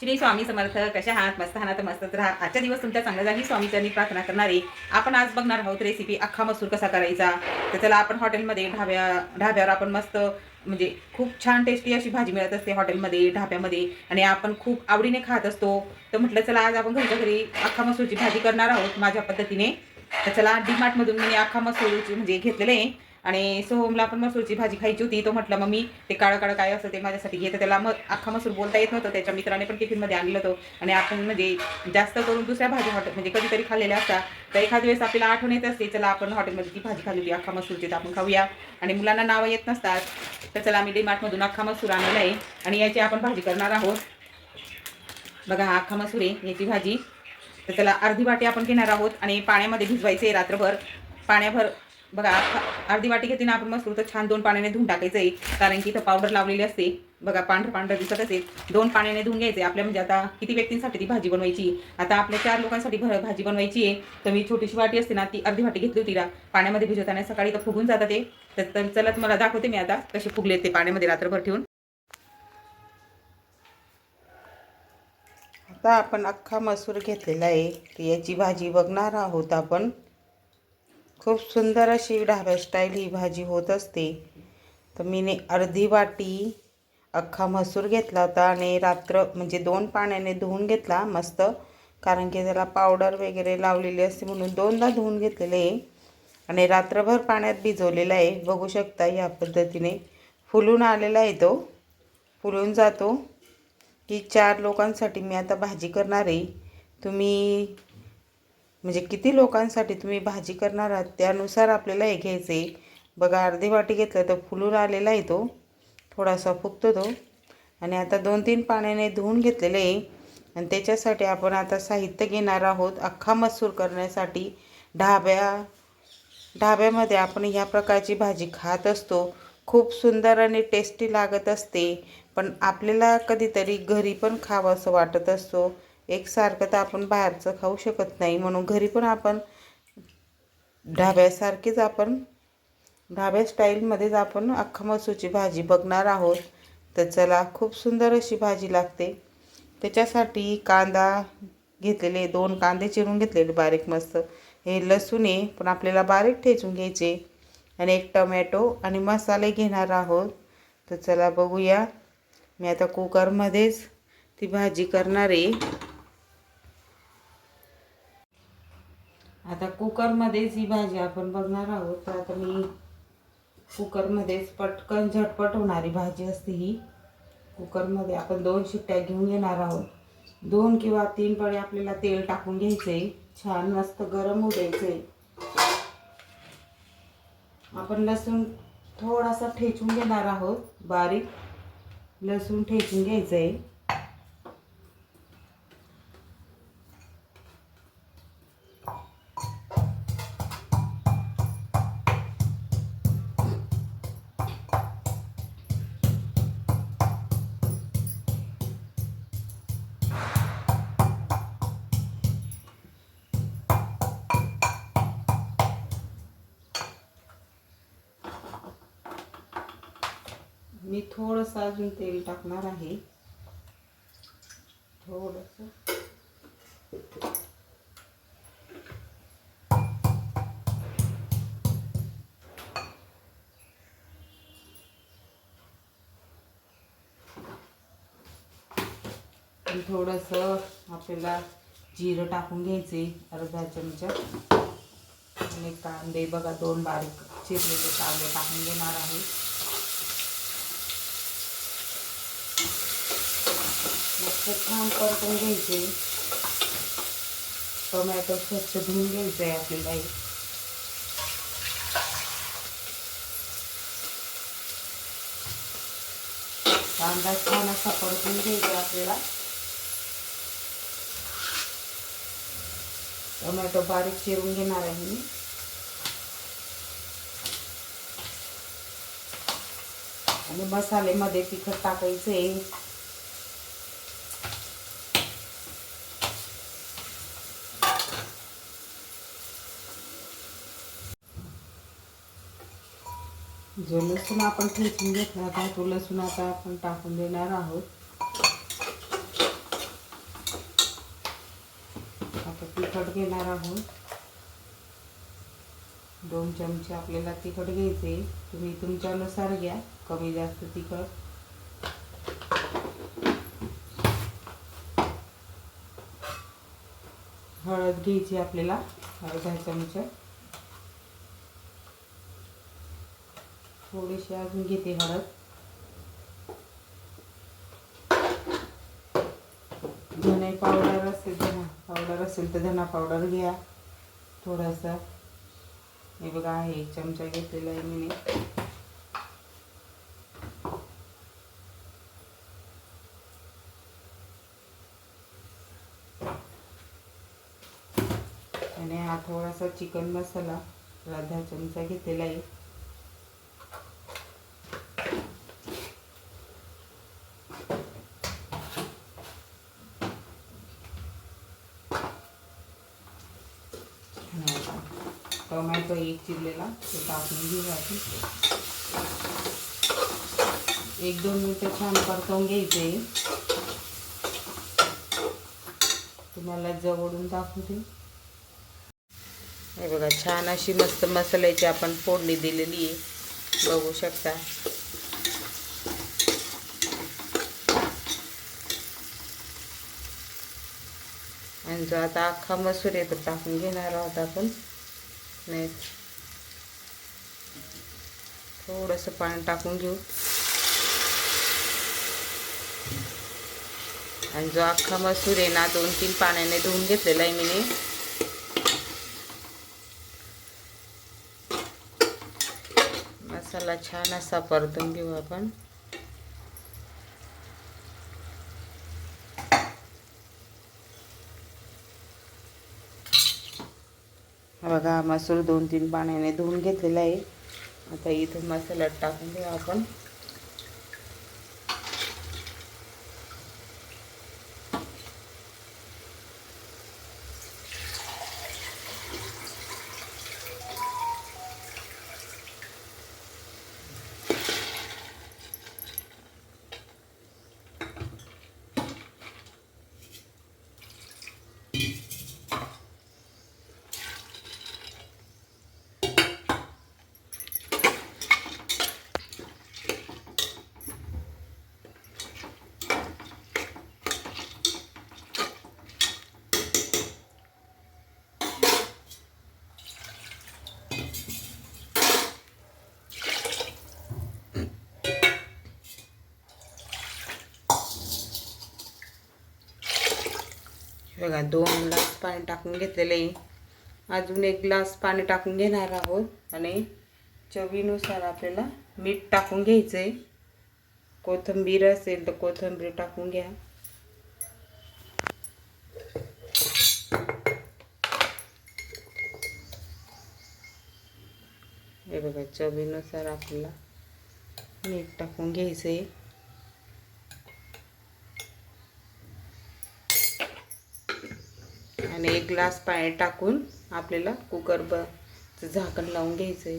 श्री स्वामी समर्थ कशा आहात? मस्त आहात मस्तच राहा आजच्या दिवस तुमच्या चांगल्या स्वामी स्वामीचरणी प्रार्थना करणारे. आपण आज बघणार आहोत रेसिपी अख्खा मसूर कसा करायचा. तर त्याला आपण हॉटेलमध्ये ढाब्या ढाब्यावर आपण मस्त म्हणजे खूप छान टेस्टी अशी भाजी मिळत असते हॉटेलमध्ये ढाब्यामध्ये. आणि आपण खूप आवडीने खात असतो. तर म्हटलं चला आज आपण घरच्या घरी अख्खा मसूरची भाजी करणार आहोत माझ्या पद्धतीने. तर चला डीमार्टमधून मी अख्खा मसूरची म्हणजे घेतलेलं. आहे आणि सोहमला पण मसूरची भाजी खायची होती. तो म्हटलं मग मी ते काळं काळं काय असं ते माझ्यासाठी घेतं त्याला मग अख्खा मसूर बोलता येत नव्हतं. त्याच्या मित्राने पण टिफिनमध्ये आणलं होतं. आणि आपण म्हणजे जास्त करून दुसऱ्या भाजी हॉटेल म्हणजे कधीतरी खाल्लेल्या असतात. तर एखाद्या वेळेस आपल्याला आठवण येत असते चला आपण हॉटेलमध्ये ती भाजी खाल्ली होती अख्खा मसूरची तर आपण खाऊया. आणि मुलांना नावं येत नसतात. तर चला आम्ही डीमार्टमधून अख्खा मसूर आणलेला आहे. आणि याची आपण भाजी करणार आहोत. बघा हा अख्खा मसूर आहे याची भाजी. तर त्याला अर्धी वाटी आपण घेणार आहोत. आणि पाण्यामध्ये भिजवायचे आहे रात्रभर. पाण्याभर बघा अर्धी वाटी घेते ना आपण मसूर तर छान दोन पाण्याने धुवून टाकायचं आहे. कारण की इथं पावडर लावलेली असते. बघा पांढरं पांढरं दिसत असेल. दोन पाण्याने धुवून घ्यायचे. आपल्या म्हणजे आता किती व्यक्तींसाठी ती भाजी बनवायची? आता आपल्या चार लोकांसाठी भर भाजी बनवायची आहे. तर मी छोटीशी वाटी असते ना ती अर्धी वाटी घेतली होती ना. पाण्यामध्ये भिजवताना सकाळी तर फुगून जातात ते. तर तर चला तुम्हाला दाखवते मी आता कसे फुगले ते पाण्यामध्ये रात्रभर ठेवून. आता आपण अख्खा मसूर घेतलेला आहे. तर याची भाजी बघणार आहोत आपण. खूप सुंदर अशी ढाब्या स्टाईल ही भाजी होत असते. तर मीने अर्धी वाटी अख्खा मसूर घेतला होता आणि रात्र म्हणजे दोन पाण्याने धुवून घेतला मस्त. कारण की त्याला पावडर वगैरे लावलेली असते म्हणून दोनदा धुवून घेतलेले आहे. आणि रात्रभर पाण्यात भिजवलेला आहे. बघू शकता या पद्धतीने फुलून आलेला आहे तो. फुलून जातो. की चार लोकांसाठी मी आता भाजी करणार आहे. तुम्ही म्हणजे किती लोकांसाठी तुम्ही भाजी करणार आहात त्यानुसार आपल्याला हे घ्यायचं आहे बघा अर्धी वाटी घेतलं तर फुलून आलेला आहे तो. थोडासा फुगतो तो. आणि आता दोन तीन पाण्याने धुवून घेतलेलं आहे. आणि त्याच्यासाठी आपण आता साहित्य घेणार आहोत अख्खा मसूर करण्यासाठी. ढाब्या ढाब्यामध्ये आपण ह्या प्रकारची भाजी खात असतो. खूप सुंदर आणि टेस्टी लागत असते. पण आपल्याला कधीतरी घरी पण खावं असं वाटत असतो. एकसारखं तर आपण बाहेरचं खाऊ शकत नाही. म्हणून घरी पण आपण ढाब्यासारखीच आपण ढाब्या स्टाईलमध्येच आपण अख्खा मसूरची भाजी बघणार आहोत. तर चला खूप सुंदर अशी भाजी लागते. त्याच्यासाठी कांदा घेतलेले दोन कांदे चिरून घेतलेले बारीक मस्त. हे लसूण आहे पण आपल्याला बारीक ठेचून घ्यायचे. आणि एक टमॅटो आणि मसाले घेणार आहोत. तर चला बघूया. मी आता कुकरमध्येच ती भाजी करणार आहे. आता कुकरमध्येच ही भाजी आपण बघणार आहोत. तर आता मी कुकरमध्येच पटकन झटपट होणारी भाजी असते ही. कुकरमध्ये आपण दोन शिट्ट्या घेऊन येणार आहोत. दोन किंवा तीन पळे आपल्याला तेल टाकून घ्यायचं आहे छान मस्त गरम होऊ द्यायचं आहे आपण लसूण थोडासा ठेचून घेणार आहोत. बारीक लसूण ठेचून घ्यायचं आहे मी थोडंसं अजून तेल टाकणार आहे. थोडंसं. थोडंसं आपल्याला जिरं टाकून घ्यायचे अर्धा चमचा. आणि कांदे बघा दोन बारीक चिरलेले कांदे टाकून घेणार आहे. छान परतून घ्यायचे टोमॅटो स्वच्छ धुवून घ्यायचं. कांदा छान असा परतून घ्यायचा आपल्याला टोमॅटो बारीक चिरून घेणार आहे मी आणि मसाल्यामध्ये तिखट टाकायचं आहे जो लसूण आपण ठेचून घेतला होता तो लसूण आता आपण टाकून देणार आहोत. आता तिखट घेणार आहोत. दोन चमचे आपल्याला तिखट घ्यायचे. तुम्ही तुमच्यानुसार घ्या कमी जास्त तिखट. हळद घ्यायची आपल्याला अर्धा चमचा. थोडीशी अजून घेते हळद. धने पावडर असेल धना पावडर असेल तर धना पावडर घ्या. थोडासा. हे बघा आहे एक चमचा घेतलेला आहे मी आणि हा थोडासा चिकन मसाला अर्धा चमचा घेतलेला आहे आणि आता टोमॅटो एक चिरलेला तो टाकून घेऊ आपण. एक दोन मिनटं छान परतवून घ्यायचे. तुम्हाला जवळून दाखवते हे बघा छान अशी मस्त मसाल्याची आपण फोडणी दिलेली आहे. बघू शकता. आणि जो आता अख्खा मसूर आहे टाकून घेणार आहोत आपण. नाही थोडंसं पाणी टाकून घेऊ. आणि जो अख्खा मसूर आहे ना दोन तीन पाण्याने धुवून घेतलेला आहे मी मसाला छान असा परतून घेऊ आपण. बघा मसूर दोन तीन पाण्याने धुवून घेतलेला आहे. आता इथं मसाल्यात टाकून घेऊ आपण. बघा दोन ग्लास पाणी टाकून घेतलेलं आहे. अजून एक ग्लास पाणी टाकून घेणार आहोत आणि चवीनुसार आपल्याला मीठ टाकून घ्यायचं आहे कोथिंबीर असेल तर कोथिंबीर टाकून घ्या. हे बघा चवीनुसार आपल्याला मीठ टाकून घ्यायचं आहे आणि एक ग्लास पाणी टाकून आपल्याला कुकर ब झाकण लावून घ्यायचं आहे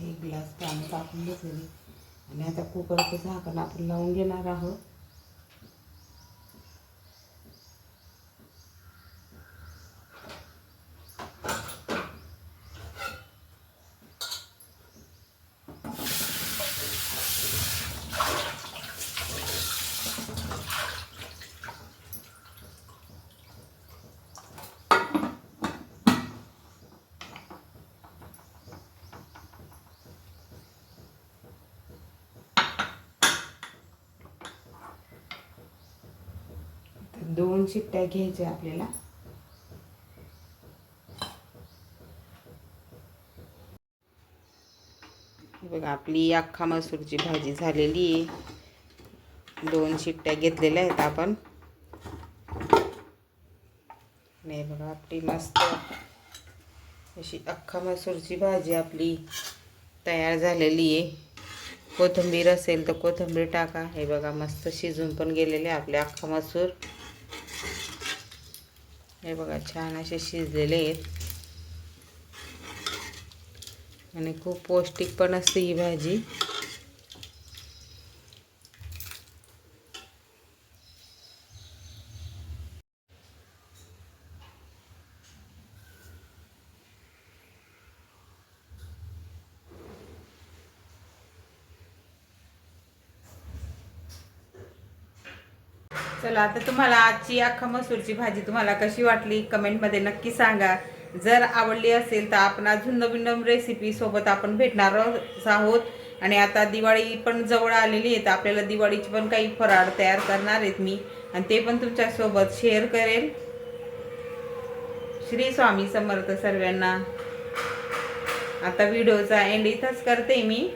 एक ग्लास पाणी टाकून घेतलेलं. आणि आता कुकरचं झाकण आपण लावून घेणार आहोत तर दोन शिट्ट्या घ्यायच्या आपल्याला बघा आपली अख्खा मसूरची भाजी झालेली आहे. दोन शिट्ट्या घेतलेल्या आहेत आपण. नाही बघा आपली मस्त अशी अख्खा मसूरची भाजी आपली तयार झालेली आहे. कोथिंबीर असेल तर कोथिंबीर टाका. हे बघा मस्त शिजून पण गेलेले आपले अख्खा मसूर. हे बघा छान असे शिजलेले आहेत. आणि खूप पौष्टिक पण असते ही भाजी. चला आता तुम्हाला आजची अख्खा मसूरची भाजी तुम्हाला कशी वाटली? कमेंटमध्ये नक्की सांगा. जर आवडली असेल तर आपण अजून नवीन नवीन रेसिपी सोबत आपण भेटणार आहोत आणि आता दिवाळी पण जवळ आलेली आहे तर आपल्याला दिवाळीची पण काही फराळ तयार करणार आहेत मी. आणि ते पण तुमच्यासोबत शेअर करेल. श्री स्वामी समर्थ सर्वांना. आता व्हिडिओचा एंड इथंच करते मी.